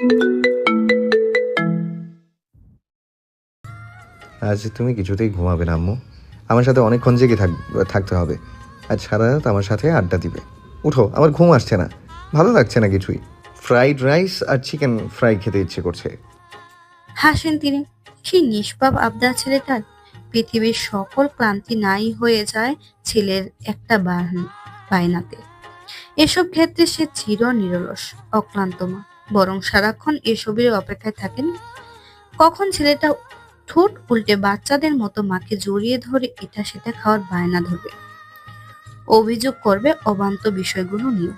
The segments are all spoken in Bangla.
আজ তুমি কিছুতেই ঘুমাবে না, আম্মু। আমার সাথে অনেকক্ষণ জেগে থাক থাকতে হবে। আজ সারা রাত আমার সাথে আড্ডা দিবে। উঠো, আমার ঘুম আসছে না। ভালো লাগছে না কিছুই। ফ্রাইড রাইস আর চিকেন ফ্রাই খেতে ইচ্ছে করছে। হাসেন তিনি। কি নিষ্পাপ আবদার ছেলেটার। পৃথিবীর সকল ক্লান্তি নাই হয়ে যায় ছেলের একটা বায়নাতে। এসব ক্ষেত্রে সে চির নিরলস অক্লান্ত মা। বরং সারাক্ষণ এসবের অপেক্ষায় থাকেন। কখন ছেলেটা ঠোঁট উল্টে বাচ্চাদের মতো মাকে জড়িয়ে ধরে এটা সেটা খাওয়ার বায়না ধরবে। অভিযোগ করবে অবান্ত বিষয়গুলো নিয়ে।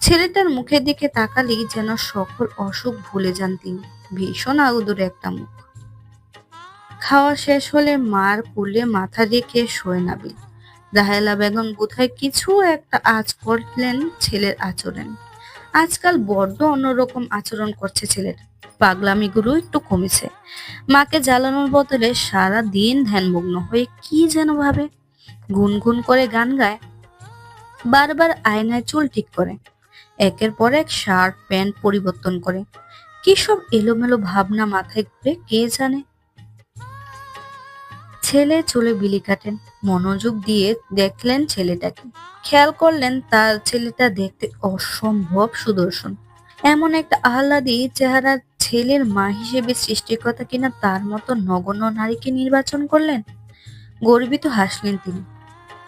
ছেলেটার মুখের দিকে তাকালেই যেন সকল অসুখ ভুলে যান তিনি। ভীষণ আগুদুর একটা মুখ। খাওয়া শেষ হলে মার কুলে মাথা রেখে শোয় নাবিল। রাহেলা বেগম বোধহয় কিছু একটা আজ করলেন ছেলের আচরণ। আজকাল বড্ড অন্যরকম আচরণ করছে ছেলেটা। পাগলামিগুলো একটু কমেছে। মাকে জ্বালানোর বদলে সারা দিন ধ্যানমগ্ন হয়ে কি যেন ভাবে। গুনগুন করে গান গায়। বারবার আয়নায় চুল ঠিক করে। একের পর এক শার্ট, প্যান্ট পরিবর্তন করে। কি সব এলোমেলো ভাবনা মাথায় ঘুরে কে জানে? ছেলে চলে বিলি কাটেন। মনোযোগ দিয়ে দেখলেন ছেলেটাকে। খেয়াল করলেন তার ছেলেটা দেখতে অসম্ভব সুদর্শন। এমন একটা আহ্লাদি চেহারা ছেলের মা হিসেবে সৃষ্টিকর্তা কিনা তার মতো নগণ্য নারীকে নির্বাচন করলেন? গর্বিত হাসলেন তিনি।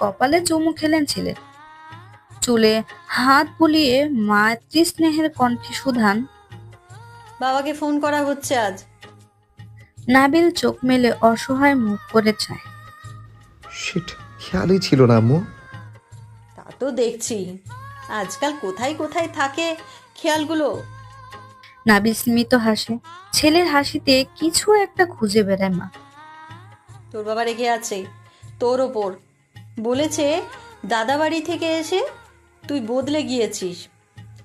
কপালে চুমু খেলেন ছেলে। চুলে হাত বুলিয়ে মাতৃস্নেহের কণ্ঠে সুধান, বাবাকে ফোন করা হচ্ছে আজ। নাবিল চোখ মেলে অসহায় মুখ করে চায়। শিট খেয়ালই ছিল না আম্মু। তা তো দেখছি। আজকাল কোথায় কোথায় থাকে খেয়ালগুলো? নাবিল স্মিত হাসে। ছেলের হাসিতে কিছু একটা খুঁজে বেড়ায় মা। তোর বাবা রেগে আছে। তোর ওপর। বলেছে দাদা বাড়ি থেকে এসে তুই বদলে গিয়েছিস।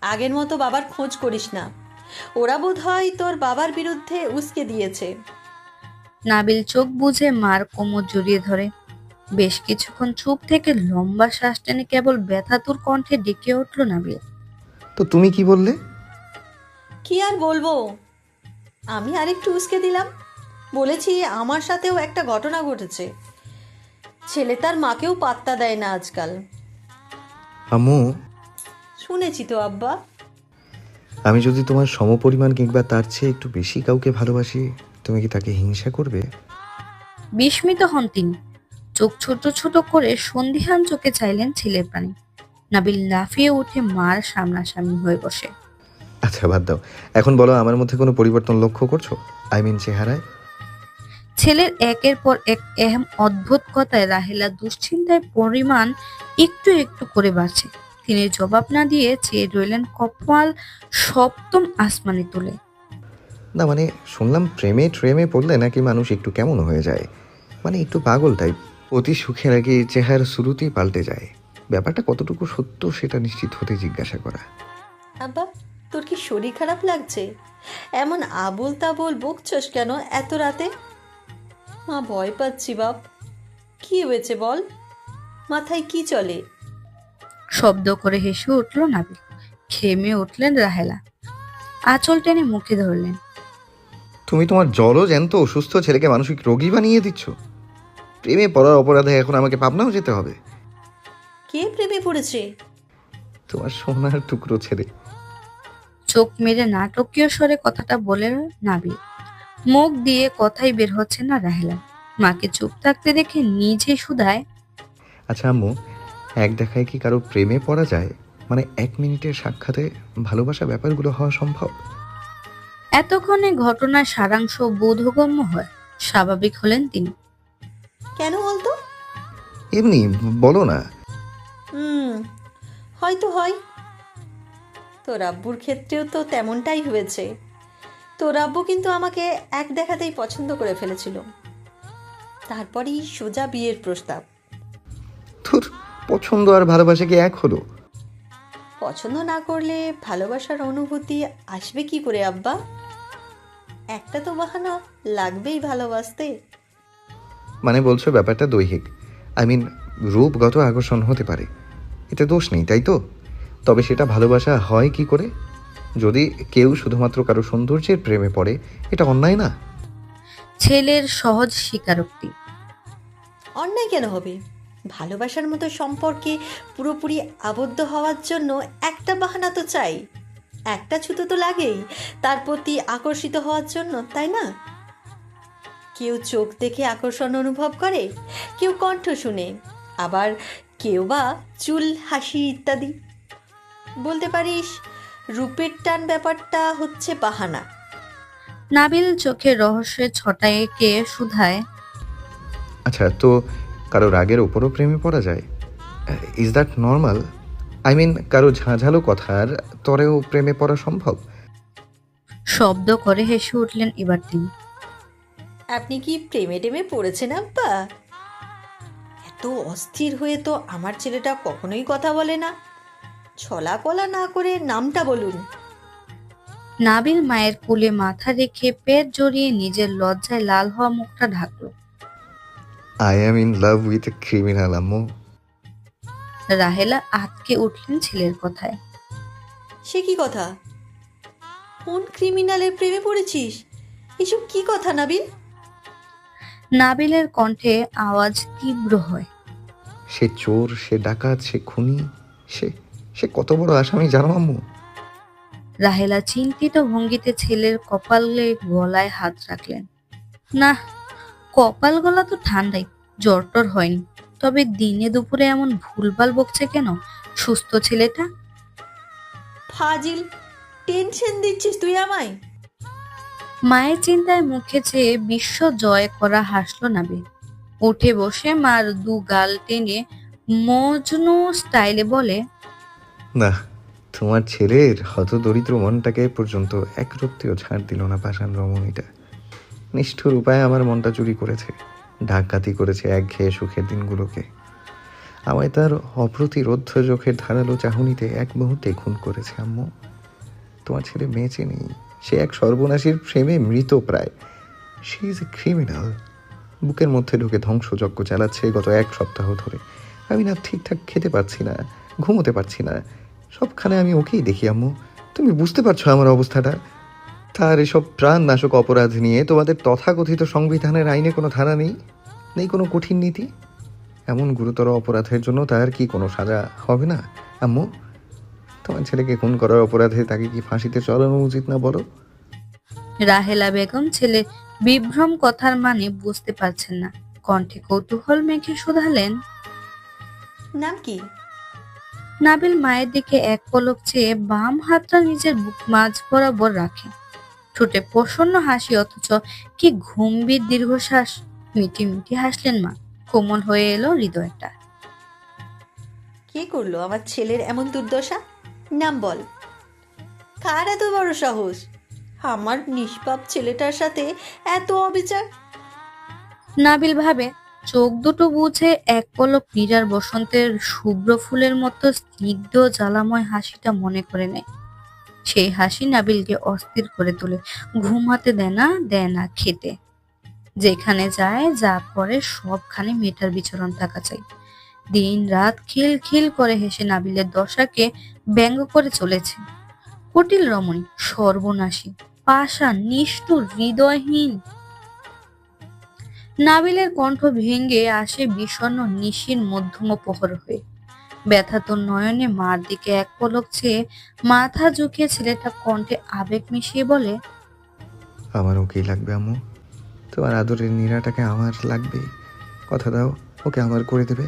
আগের মতো বাবার খোঁজ করিস না। ওরা বোধ হয় তোর বাবার বিরুদ্ধে উস্কে দিয়েছে। নাবিল চোখ বুঝে মার কোমর জড়িয়ে ধরে। বেশ কিছুক্ষণ চুপ থেকে লম্বা শ্বাস টেনে কেবল ব্যথাতুর কণ্ঠে ডেকে উঠল নাবিল। তো তুমি কি বললে? কি আর বলব? আমি আরেকটু উস্কে দিলাম। বলেছি আমার সাথেও একটা ঘটনা ঘটেছে। ছেলে তার মাকেও পাত্তা দেয় না আজকাল। আম্মু। শুনেছি তো আব্বা। আমি যদি তোমার সমপরিমাণ কিংবা তার চেয়ে একটু বেশি কাউকে ভালোবাসি তুমি কি তাকে হিংসা করবে? বিস্মিত হন তিনি। চোখ ছোট ছোট করে সন্ধিহান চোখে চাইলেন ছেলের প্রাণী। নাবিল লাফিয়ে উঠে মার সামনাসামনি হয়ে বসে। আচ্ছা বাদ দাও। এখন বলো আমার মধ্যে কোনো পরিবর্তন লক্ষ্য করছ? আই মিন চেহারায়? ছেলের একের পর এক এহেম অদ্ভুত কথায় রাহেলা দুশ্চিন্তায় পরিমাণ একটু একটু করে বাড়ছে। তিনি জবাব না দিয়ে চেয়ে রইলেন কপাল সপ্তম আসমানে তুলে। না মানে শুনলাম প্রেমে ট্রেমে পড়লে নাকি মানুষ একটু কেমন হয়ে যায়। মানে একটু পাগল টাইপ অতি সুখে নাকি চেহারা শুরুতেই পাল্টে যায়। ব্যাপারটা কতটুকু সত্য সেটা নিশ্চিত হতে জিজ্ঞাসা করা। আব্বা তোর কি শরীর খারাপ লাগছে? এমন আবল তাবল বকছস কেন এত রাতে? মা ভয় পাচ্ছি বাপ। কি হয়েছে বল? মাথায় কি চলে? শব্দ করে হেসে উঠল নাবিল। খেমে উঠলেন রাহেলা। আঁচল টেনে মুখে ধরলেন। তুমি তোমার জলও জ্যান্ত অসুস্থ ছেলেকে মানসিক রোগী বানিয়ে দিচ্ছ? প্রেমে পড়ার অপরাধে এখন আমাকে পাবনাও যেতে হবে। কে প্রেমে পড়েছে? তোমার সোনার টুকরো ছেলে। চোখ মেরে নাটকীয় স্বরে কথাটা বলে নাবিল মুখ দিয়ে কথাই বের হচ্ছে না রাহেলা। মাকে চুপ থাকতে দেখে নিজে শুধায় আচ্ছা আম্মু এক দেখায় কি কারও প্রেমে পড়া যায়? মানে এক মিনিটের সাক্ষাতে ভালোবাসা ব্যাপারগুলো হওয়া সম্ভব? এতক্ষণে ঘটনার সারাংশ বোধগম্য হয়। স্বাভাবিক হলেন তিনি। কেন বলতো? এমনি বলো না। হুম হয়তো হয়। তোর আব্বুর ক্ষেত্রেও তো তেমনটাই হয়েছে। তোর আব্বু কিন্তু আমাকে এক দেখাতেই পছন্দ করে ফেলেছিল। তারপরেই সোজা বিয়ের প্রস্তাব। তোর পছন্দ আর ভালোবাসা কি এক হলো? পছন্দ না করলে ভালোবাসার অনুভূতি আসবে কি করে আব্বা? একটা তো বাহানা লাগবেই ভালোবাসতে। মানে বলছো ব্যাপারটা দৈহিক। আই মিন রূপগত আকর্ষণ হতে পারে। এতে দোষ নেই তাই তো? তবে সেটা ভালোবাসা হয় কি করে? যদি কেউ শুধুমাত্র কারও সৌন্দর্যের প্রেমে পড়ে এটা অন্যায় না? ছেলের সহজ স্বীকারোক্তি। অন্যায় কেন হবে? ভালোবাসার মতো সম্পর্কে পুরোপুরি আবদ্ধ হওয়ার জন্য একটা বাহানা তো চাই। একটা ছুতো তো লাগেই। তার প্রতি আকর্ষিত হওয়ার জন্য তাই না? কেউ চোখ দেখে আকর্ষণ অনুভব করে কেউ কণ্ঠ শুনে আবার কেউ বা চুল হাসি ইত্যাদি। বলতে পারিস রূপের টান ব্যাপারটা হচ্ছে বাহানা। নাবিল চোখের রহস্যের ছটায় কে শুধায়। আচ্ছা তো কারও রাগের ওপরও প্রেমে পড়া যায়? Is that normal I mean কারও ঝাঁঝালো কথার তরেও প্রেমে পড়া সম্ভব? শব্দ করে হেসে উঠলেন এবার তিনি। আপনি কি প্রেমে টেমে পড়েছেন আব্বা? এত অস্থির হয়ে তো আমার ছেলেটা কখনোই কথা বলে না। ছলা কলা না করে নামটা বলুন। নাবিল মায়ের কোলে মাথা রেখে পেট জড়িয়ে নিজের লজ্জায় লাল হওয়া মুখটা ঢাকল। I am in love with a criminal আম্মু। রাহেলা আটকে উঠলেন ছেলের কথায়। সে কি কথা? কোন ক্রিমিনালের প্রেমে পড়েছিস? এসব কি কথা নাবিল? নাবিলের কণ্ঠে আওয়াজ তীব্র হয়। সে চোর সে ডাকাত সে খুনি সে সে কত বড় আসামি জানো আম্মু? রাহেলা চিন্তিত ভঙ্গিতে ছেলের কপালে গলায় হাত রাখলেন। না কপাল গলা তো ঠান্ডাই জ্বর টর হয়নি। তবে দিনে দুপুরে এমন ভুলভাল বকছে কেন? সুস্থ ছেলেটা? ফাজিল টেনশন দিচ্ছিস তুই আমায়? মায়ের চিন্তায় মুখে চেয়ে বিশ্ব জয় করা হাসলো নাবে উঠে বসে মার দু গাল টেনে মজনু স্টাইলে বলে না তোমার ছেলের হত দরিদ্র মনটাকে পর্যন্ত এক রক্তিও ছাড় দিল না পাষাণ রমণীটা। নিষ্ঠুর উপায়ে আমার মনটা চুরি করেছে। ডাকাতি করেছে একঘেয়ে সুখের দিনগুলোকে। আমায় তার অপ্রতিরোধ চোখের ধারালো চাহনিতে এক মুহূর্তে খুন করেছে, আম্মু। তোমার ছেলে বেঁচে নেই সে এক সর্বনাশীর প্রেমে মৃত প্রায়। সি ইজ এ ক্রিমিনাল বুকের মধ্যে ঢুকে ধ্বংসযজ্ঞ চালাচ্ছে গত এক সপ্তাহ ধরে। আমি না ঠিকঠাক খেতে পারছি না, ঘুমোতে পারছি না। সবখানে আমি ওকেই দেখি, আম্মু। তুমি বুঝতে পারছ আমার অবস্থাটা? তার এসব প্রাণনাশক অপরাধ নিয়ে তোমাদের তথাকথিত সংবিধানের আইনে কোনো ধারা নেই? নেই কোনো কঠিন নীতি? এমন গুরুতর অপরাধের জন্য তার কি কোনো সাজা হবে না? আম্মু তোমার ছেলেকে খুন করার অপরাধে তাকে কি ফাঁসিতে চড়ানো উচিত না বলো? রাহেলা বেগম ছেলে বিভ্রম কথার মানে বুঝতে পারছেন না। কণ্ঠে কৌতূহল মেখে শুধালেন নাম কি? নাবিল মায়ের দিকে এক পলক চেয়ে বাম হাতটা নিজের বুক মাঝ বরাবর রাখে। ঠোঁটে প্রসন্ন হাসি অথচ কি গম্ভীর দীর্ঘশ্বাস? মিটি মিটি হাসলেন মা। কোমল হয়ে এলো হৃদয়টা। কি করল? আমার ছেলের এমন দুর্দশা? নাম বল। কার এত বড় সাহস? আমার নিষ্পাপ ছেলেটার সাথে এত অবিচার? নাবিল ভাবে চোখ দুটো বুঝে এক পলক নীরার বসন্তের শুভ্র ফুলের মতো স্নিগ্ধ জ্বালাময় হাসিটা মনে করে নেয়। সেই হাসি নাবিলকে অস্থির করে তোলে। ঘুমাতে দেয় না দেয় না খেতে। যেখানে যায়, যা পরে, সবখানে মেয়েটার বিচরণ থাকা চাই। দিন রাত খিল খিল করে হেসে নাবিলের দশাকে ব্যঙ্গ করে চলেছে। কুটিল রমণী, সর্বনাশী পাশা নিষ্ঠুর, হৃদয়হীন। নাবিলের কণ্ঠ ভেঙে আসে বিষণ্ণ নিশির মধ্যম প্রহর হয়ে। ব্যথাত নয়নে মার দিকে এক পলক চেয়ে মাথা ঝুঁকিয়ে ছেলেটা কণ্ঠে আবেগ মিশিয়ে বলে আমার ওকেই লাগবে আম্মু? তোমার আদরের নীরাটাকে আমার লাগবে? কথা দাও ওকে আমার করে দেবে?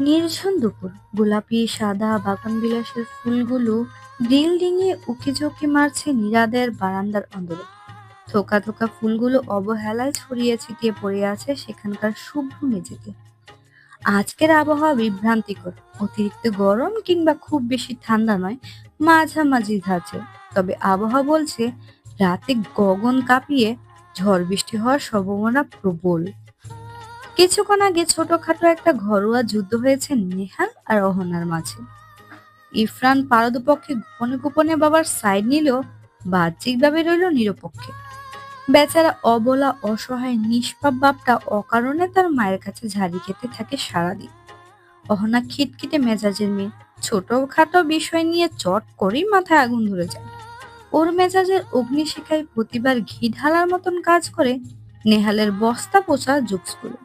নির্জন দুপুর। গোলাপি সাদা বাগান বিলাসের ফুলগুলো ডিল ডিঙে উকি ঝুঁকি মারছে নীরাদের বারান্দার অন্দরে। থোকা থোকা ফুলগুলো অবহেলায় ছড়িয়ে ছিটিয়ে পড়ে আছে সেখানকার শুভ্র মেঝেতে। আজকের আবহাওয়া বিভ্রান্তিকর। অতিরিক্ত গরম কিংবা খুব বেশি ঠান্ডা নয়, মাঝামাঝি ধাঁচে। তবে আবহাওয়া বলছে, রাতে গগন কাঁপিয়ে ঝড় বৃষ্টি হওয়ার সম্ভাবনা প্রবল। কিছুক্ষণ আগে ছোটখাটো একটা ঘরোয়া যুদ্ধ হয়েছে নেহাল আর অহনার মাঝে। ইফরান পারদপক্ষে গোপনে গোপনে বাবার সাইড নিলেও বাহ্যিকভাবে রইল নিরপেক্ষে। বেচারা অবলা, অসহায়, নিষ্পাপ বাপটা অকারণে তার মায়ের কাছে ঝাড়ি খেতে থাকে সারাদিন। অহনা খিটখিটে মেজাজের মেয়ে। ছোটখাটো বিষয় নিয়ে চট করেই মাথায় আগুন ধরে যায়। ওর মেজাজের অগ্নিশিখায় প্রতিবার ঘি ঢালার মতন কাজ করে নেহালের বস্তা পোষা যুগগুলো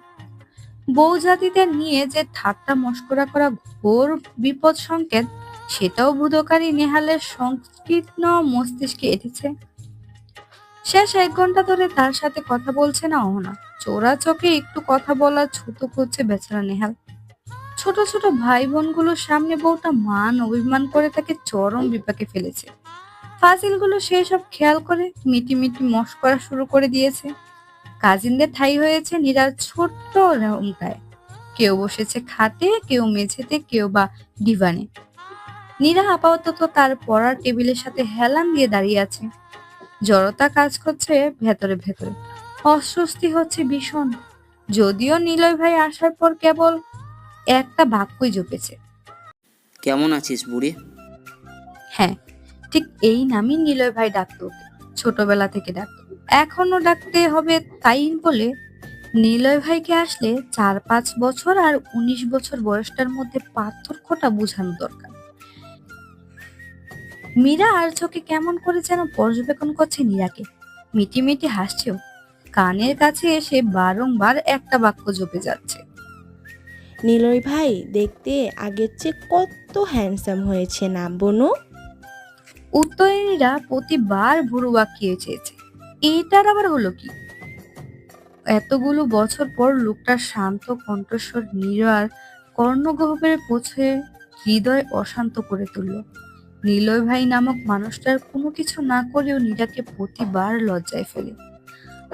বউ জাতিদের নিয়ে যে ঠাট্টা মস্করা করা ঘোর বিপদ সংকেত, সেটাও বুধকারী নেহালের সংকীর্ণ মস্তিষ্কে এঁটেছে। শেষ এক ঘণ্টা ধরে তার সাথে কথা বলছে না অহনা। চোরা চোখে একটু কথা বলার ছোট করছে বেচারা নেহাল। ছোট ছোট ভাই বোনগুলোর সামনে বউটা মান অভিমান করে তাকে চরম বিপাকে ফেলেছে। ফাজিলগুলো সেই সব খেয়াল করে মিটি মিটি মস্করা শুরু করে দিয়েছে। কাজিনদের ঠাই হয়েছে নীরার ছোট্ট রুমটায় কেউ বসেছে খাটে, কেউ মেঝেতে, কেউ বা ডিভানে নীরা আপাতত তার পড়ার টেবিলের সাথে হেলান দিয়ে দাঁড়িয়ে আছে। জড়তা কাজ করছে ভেতরে ভেতরে। অস্বস্তি হচ্ছে ভীষণ। যদিও নিলয় ভাই আসার পর কেবল একটা বাক্যই জপেছে। কেমন আছিস বুড়ি? হ্যাঁ ঠিক এই নামই নিলয় ভাই ডাকতো ওকে। ছোটবেলা থেকে ডাকতো। এখনও ডাকতে হবে তাই বলে নিলয় ভাইকে আসলে চার পাঁচ বছর আর উনিশ বছর বয়সটার মধ্যে পার্থক্যটা বোঝানো দরকার। মীরা আর চোখে কেমন করে যেন পর্যবেক্ষণ করছে নীরাকে। মিটি মিটি হাসছেও। কানের কাছে এসে বারংবার একটা বাক্য জপে যাচ্ছে। নিলয় ভাই দেখতে আগের চেয়ে কত হ্যান্ডসাম হয়েছে না বনু? উত্তরীরা প্রতিবার ভুরু বাঁকিয়ে চেয়েছে। এটার আবার হলো কি? এতগুলো বছর পর লোকটার শান্ত কণ্ঠস্বর নীরার কর্ণগহ্বরে পৌঁছে হৃদয় অশান্ত করে তুলল। নিলয় ভাই নামক মানুষটার কোনো কিছু না করেও নীরাকে প্রতিবার লজ্জায় ফেলে।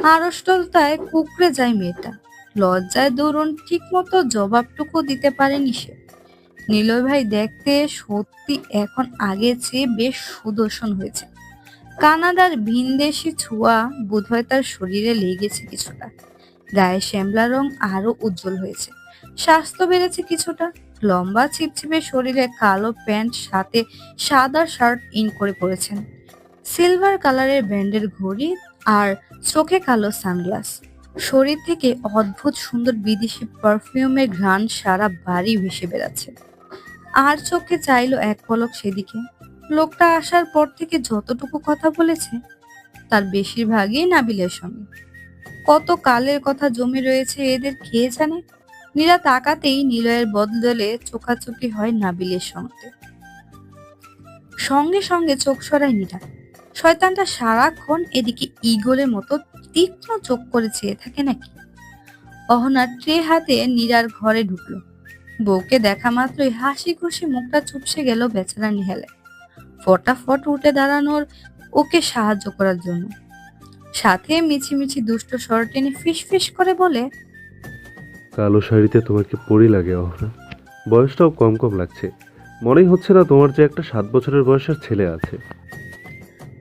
আড়ষ্টতায় কুকড়ে যায় মেয়েটা। লজ্জায় দরুন ঠিক মতো জবাবটুকু দিতে পারেনি সে। নিলয় ভাই দেখতে সত্যি এখন আগের চেয়ে বেশ সুদর্শন হয়েছে। কানাডার ভিনদেশি ছোঁয়া বোধহয় তার শরীরে লেগেছে কিছুটা। গায়ে শ্যামলা রং আরও উজ্জ্বল হয়েছে। স্বাস্থ্য বেড়েছে কিছুটা। লম্বা ছিপছিপে শরীরে কালো প্যান্ট, সাথে সাদা শার্ট ইন করে পরেছেন। সিলভার কালারের ব্যান্ডের ঘড়ি আর চোখে কালো সানগ্লাস। শরীর থেকে অদ্ভুত সুন্দর বিদেশি পারফিউমের ঘ্রাণ সারা বাড়ি ভেসে বেড়াচ্ছে। আর চোখে চাইলো এক পলক সেদিকে। লোকটা আসার পর থেকে যতটুকু কথা বলেছে, তার বেশিরভাগই নাবিলের সঙ্গে কত কালের কথা জমে রয়েছে, এদের কে জানে? নীরা তাকাতেই নিলয়ের বদলে চোখাচোখি হয় নাবিলের সঙ্গে। সঙ্গে সঙ্গে চোখ সরায় নীরা শয়তানটা সারাক্ষণ এদিকে ইগলের মতো তীক্ষ্ণ চোখ করে চেয়ে থাকে নাকি? অহনা ট্রে হাতে নীরার ঘরে ঢুকলো। বউকে দেখা মাত্রই হাসি খুশি মুখটা চুপসে গেল বেচারা নিহালে ফটাফট উঠে দাঁড়ানোর ওকে সাহায্য করার জন্য। সাথে মিছিমিছি দুষ্ট স্বর টেনে ফিস ফিস করে বলে কালো শাড়িতে তোমাকে পরি লাগে, অহনা। বয়সটাও কম কম লাগছে। মনেই হচ্ছে না তোমার যে একটা সাত বছরের বয়সের ছেলে আছে।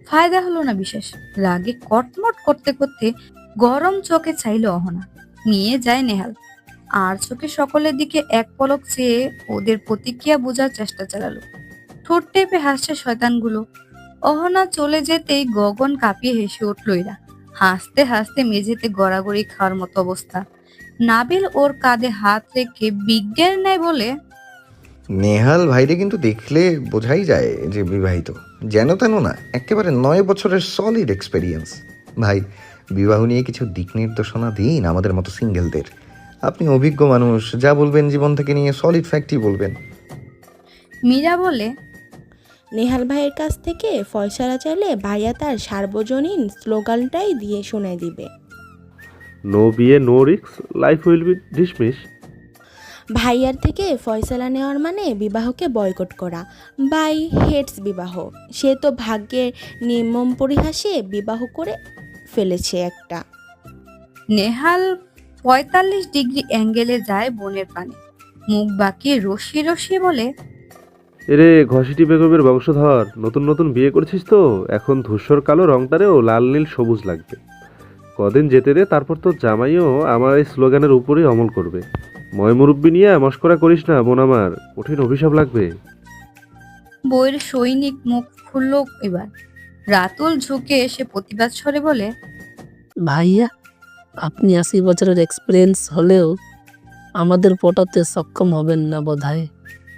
ফায়দা হলো না বিশেষ। রাগে কটমট করতে করতে গরম চোখে চাইলো অহনা। নিয়ে যায় নেহাল। আর চোখে সকলের দিকে এক পলক চেয়ে ওদের প্রতিক্রিয়া বোঝার চেষ্টা চালালো। ঠোঁট টেপে হাসছে শয়তানগুলো। অহনা চলে যেতেই গগন কাঁপিয়ে হেসে উঠল এরা। হাসতে হাসতে মেঝেতে গড়াগড়ি খাওয়ার মতো অবস্থা। নাবিল ওর কাঁধে হাত রেখে বিজ্ঞান নেয় বলে নেহাল ভাইরে কিন্তু দেখলে বোঝাই যায় যে বিবাহিত। যেন তেন না একেবারে নয় বছরের সলিড এক্সপেরিয়েন্স ভাই বিবাহ নিয়ে কিছু দিক নির্দেশনা দিন আমাদের মতো সিঙ্গেলদের আপনি অভিজ্ঞ মানুষ যা বলবেন জীবন থেকে নিয়ে সলিড ফ্যাক্টই বলবেন। মীরা বলে নেহাল ভাইয়ের কাছ থেকে ফয়সালা চাইলে ভাইয়া তার সার্বজনীন স্লোগানটাই দিয়ে শুনে দিবে। নো বিয়ে নো রিক্স লাইফ উইল বি ডিসমিস ভাইয়ার থেকে ফয়সালা নেওয়ার মানে বিবাহকে বয়কট করা। বাই হেডস বিবাহ। সে তো ভাগ্যের নির্মম পরিহাসে বিবাহ করে ফেলেছে একটা। নেহাল পঁয়তাল্লিশ ডিগ্রি অ্যাঙ্গেলে যায় বনের পানে। মুখ বাঁকিয়ে রসিয়ে রসিয়ে বলে এরে ঘসিটি বেগমের বংশধর নতুন নতুন বিয়ে করেছিস তো? এখন ধূসর কালো রংটারেও লাল নীল সবুজ লাগবে। কদিন যেতে দে তারপর তো জামাইও আমার এই স্লোগানের উপরেই অমল করবে। ময় মুরব্বি নিয়ে মস্করা করিস না বোন আমার কঠিন অভিশাপ লাগবে। বইয়ের সৈনিক মুখ খুলল এবার। রাতুল ঝুঁকে এসে প্রতিবাদ স্বরে বলে ভাইয়া আপনি আশি বছরের এক্সপিরিয়েন্স হলেও আমাদের পটাতে সক্ষম হবেন না বোধহয়।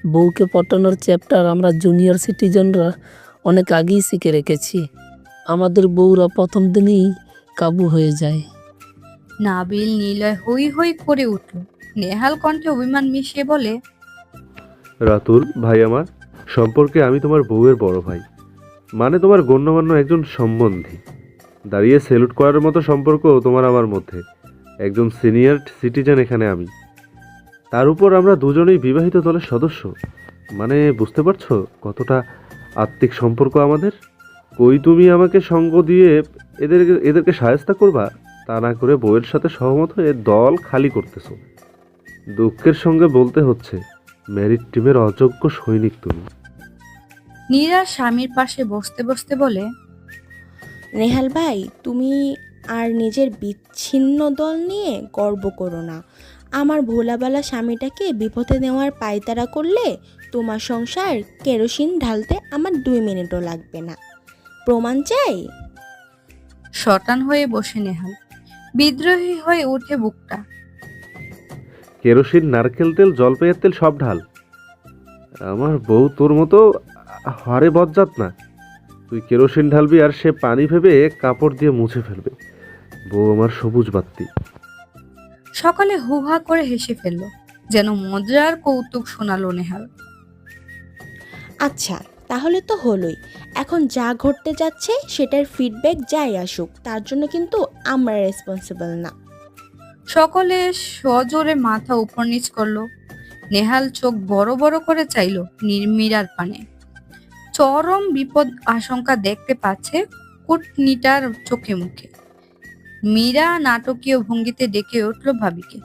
বউকে পটানোর চ্যাপ্টার আমরা জুনিয়র সিটিজনরা অনেক আগেই শিখে রেখেছি। আমাদের বউরা প্রথম দিনই কাবু হয়ে যায়। নাবিল নিলয় হই হই করে উঠল। নেহাল কণ্ঠে অভিমান মিশিয়ে বলে রাতুল ভাই আমার সম্পর্কে আমি তোমার বউয়ের বড় ভাই। মানে তোমার গণ্যমান্য একজন সম্বন্ধী। দাঁড়িয়ে সেলুট করার মতো সম্পর্ক তোমার আমার মধ্যে। একজন সিনিয়র সিটিজেন এখানে আমি। তার উপর আমরা দুজনেই বিবাহিত দলের সদস্য। মানে বুঝতে পারছ কতটা আত্মিক সম্পর্ক আমাদের? কই তুমি আমাকে সঙ্গ দিয়ে এদেরকে এদেরকে সায়স্তা করবা? তা না করে বউয়ের সাথে সহমত হয়ে দল খালি করতেছ। দুঃখের সঙ্গে বলতে হচ্ছে মেরিট টিমের অযোগ্য সৈনিক তুমি। নীরা স্বামীর পাশে বসতে বসতে বলে নেহাল ভাই তুমি আর নিজের বিচ্ছিন্ন দল নিয়ে গর্ব করো না। আমার ভোলাবালা স্বামীটাকে বিপথে নেওয়ার পায়তারা করলে তোমার সংসার কেরোসিন ঢালতে আমার দুই মিনিটও লাগবে না। প্রমাণ চাই? শটান হয়ে বসে নেহাল। বিদ্রোহী হয়ে উঠে বুকটা। কেরোসিন নারকেল তেল জলপাইয়ের তেল সব ঢাল। আমার বউ তোর মতো হারে বজ্জাত না। তুই কেরোসিন ঢালবি আর সে পানি ভেবে কাপড় দিয়ে মুছে ফেলবে। বউ আমার সবুজ বাত্তি সকালে হুহা করে হেসে ফেলল। যেন মজার কৌতুক শোনালো নেহাল। আচ্ছা তাহলে তো হলোই। এখন যা ঘটতে যাচ্ছে, সেটার ফিডব্যাক যাই আসুক, তার জন্য কিন্তু আমরা রেসপন্সিবল না। সকলে সজোরে মাথা উপর নিচ করল। নেহাল চোখ বড় বড় করে চাইলো নির্মিরার পানে চরম বিপদ আশঙ্কা দেখতে পাচ্ছে কুটনিটার চোখে মুখে। মীরা নাটকীয় ভঙ্গিতে ডেকে উঠল ভাবিকে।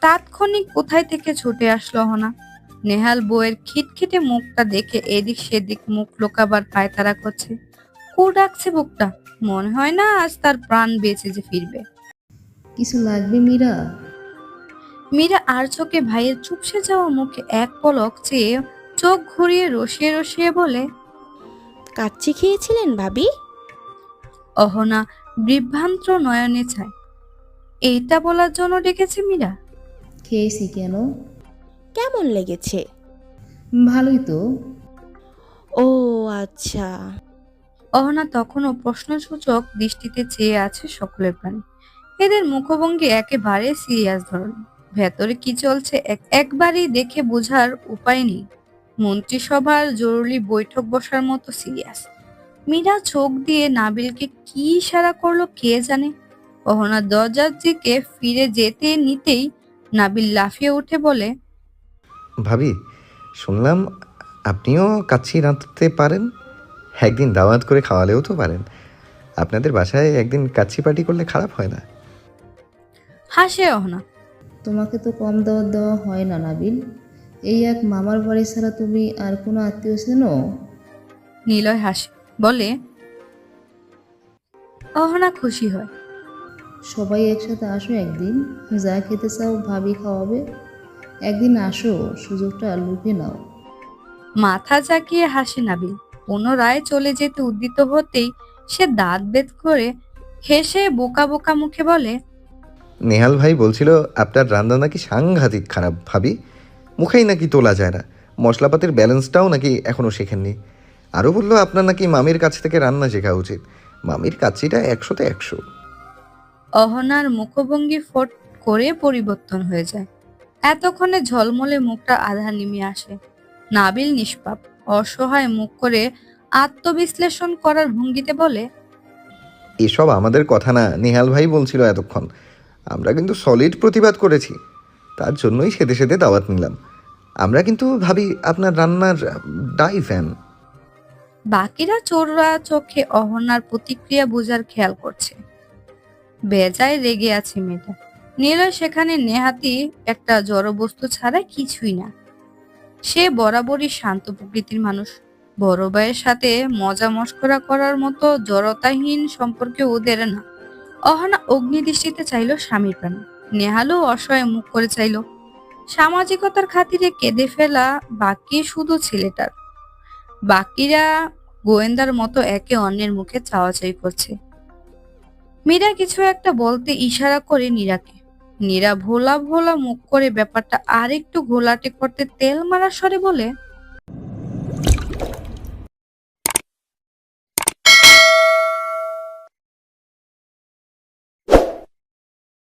তাৎক্ষণিক কোথায় থেকে ছুটে আসলো হনা নেহাল বউয়ের খিটখিটে মুখটা দেখে এদিক সেদিক মুখ লোকাবার পায়তারা করছে। কু ডাকছে বুকটা? মনে হয় না আজ তার প্রাণ বেঁচে যে ফিরবে। কিছু লাগবে মীরা? মীরা আর চোখে ভাইয়ের চুপসে যাওয়া মুখে এক পলক চেয়ে চোখ ঘুরিয়ে রসিয়ে রসিয়ে বলে কাচ্চি খেয়েছিলেন ভাবি? অহনা বিভ্রান্ত নয়নে চায়। এইটা বলার জন্য ডেকেছে মীরা? খেয়েছি কেন? কেমন লেগেছে? ভালোই তো। ও আচ্ছা। অহনা তখনও প্রশ্নসূচক দৃষ্টিতে চেয়ে আছে সকলের প্রাণী। এদের মুখভঙ্গি একেবারে সিরিয়াস ধরনের। ভেতরে কি চলছে একবারই দেখে বোঝার উপায় নেই। মন্ত্রিসভার জরুরি বৈঠক বসার মতো সিরিয়াস। মীরা চোখ দিয়ে নাবিলকে কি ইশারা করল কে জানে? অহনা দরজার দিকে ফিরে যেতে নিতেই নাবিল লাফিয়ে উঠে বলে ভাবি শুনলাম আপনিও কাচ্চি রাঁধতে পারেন। একদিন দাওয়াত করে খাওয়ালেও তো পারেন। আপনাদের বাসায় একদিন কাচ্চি পার্টি করলে খারাপ হয় না। হাসে অহনা। তোমাকে তো কম দাওয়াত দেওয়া হয় না নাবিল। এই এক মামার বাড়ি ছাড়া তুমি আর কোনো আত্মীয় চেনো? নিলয় হাসে বলে অহনা খুশি হয়। সবাই একসাথে আসো একদিন যা খেতে চাও ভাবি খাওয়াবে। একদিন আসো সুযোগটা লুকে নাও। মাথা জাকিয়ে হাসে নাবিল। পুনরায় চলে যেতে উদ্যত হতেই সে দাঁত বেদ করে হেসে বোকা বোকা মুখে বলে নেহাল ভাই বলছিল আপনার রান্না নাকি সাংঘাতিক খারাপ ভাবি। মুখেই নাকি তোলা যায় না। মশলাপাতির ব্যালেন্সটাও নাকি এখনও শেখেননি। আরও বলল আপনার নাকি মামির কাছ থেকে রান্না শেখা উচিত। মামির কাচ্চিটা একশোতে একশো। অহনার মুখভঙ্গি ফট করে পরিবর্তন হয়ে যায়। এতক্ষণে ঝলমলে মুখটা আধা নেমে আসে। নাবিল নিষ্পাপ অসহায় মুখ করে আত্মবিশ্লেষণ করার ভঙ্গিতে বলে এসব আমাদের কথা না নেহাল ভাই বলছিল এতক্ষণ। আমরা কিন্তু সলিড প্রতিবাদ করেছি। তার জন্যই সেদে সেদে দাওয়াত নিলাম। আমরা কিন্তু ভাবি আপনার রান্নার ডাই ফ্যান। বাকিরা চোররা চোখে অহনার প্রতিক্রিয়া বোঝার খেয়াল করছে। বেজায় রেগে আছে মেয়েটা। নীলয় সেখানে নেহাতি একটা জড়বস্তু ছাড়া কিছুই না। সে বরাবরই শান্ত প্রকৃতির মানুষ। বড় ভাইয়ের সাথে মজা মস্করা করার মতো জড়তাহীন সম্পর্কে ওদের না। অহনা অগ্নিদৃষ্টিতে চাইলো স্বামীর প্রাণ। নেহালও অসহায় মুখ করে চাইলো, সামাজিকতার খাতিরে কেঁদে ফেলা বাকি শুধু ছেলেটার। বাকিরা গোয়েন্দার মতো একে অন্যের মুখে চাওয়াচাই করছে। মীরা কিছু একটা বলতে ইশারা করে নীরাকে। নীরা ভোলা ভোলা মুখ করে ব্যাপারটা আরেকটু ঘোলাটে করতে তেল মারা স্বরে বলে